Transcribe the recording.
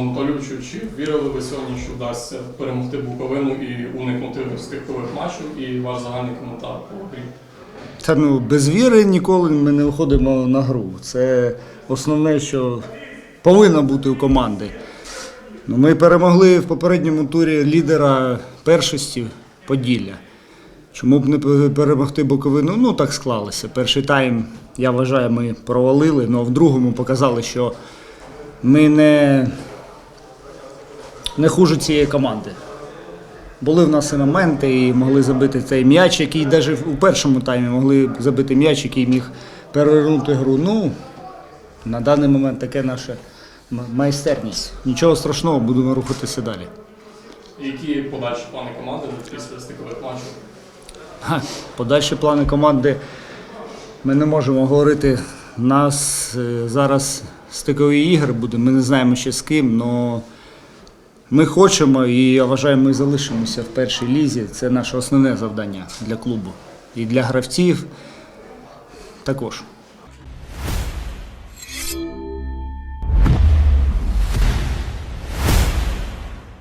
Анатолійовичу, чи вірили ви сьогодні, що вдасться перемогти Буковину і уникнути стикових матчів? І ваш загальний коментар по грі? Та ну, без віри ніколи ми не виходимо на гру. Це основне, що повинно бути у команди. Ну, ми перемогли в попередньому турі лідера першості Поділля. Чому б не перемогти Буковину? Ну, так склалося. Перший тайм, я вважаю, ми провалили, але в другому показали, що ми не, не хуже цієї команди. Були в нас і моменти, і могли забити цей м'яч, який навіть у першому таймі могли забити м'яч, який міг перевернути гру. Ну, на даний момент таке наша майстерність. Нічого страшного, будемо рухатися далі. Які подальші плани команди після стикових матчів? Ха, Подальші плани команди ми не можемо говорити. У нас е, зараз стикові ігри буде, ми не знаємо ще з ким, але ми хочемо і я вважаю, ми залишимося в першій лізі. Це наше основне завдання для клубу і для гравців також.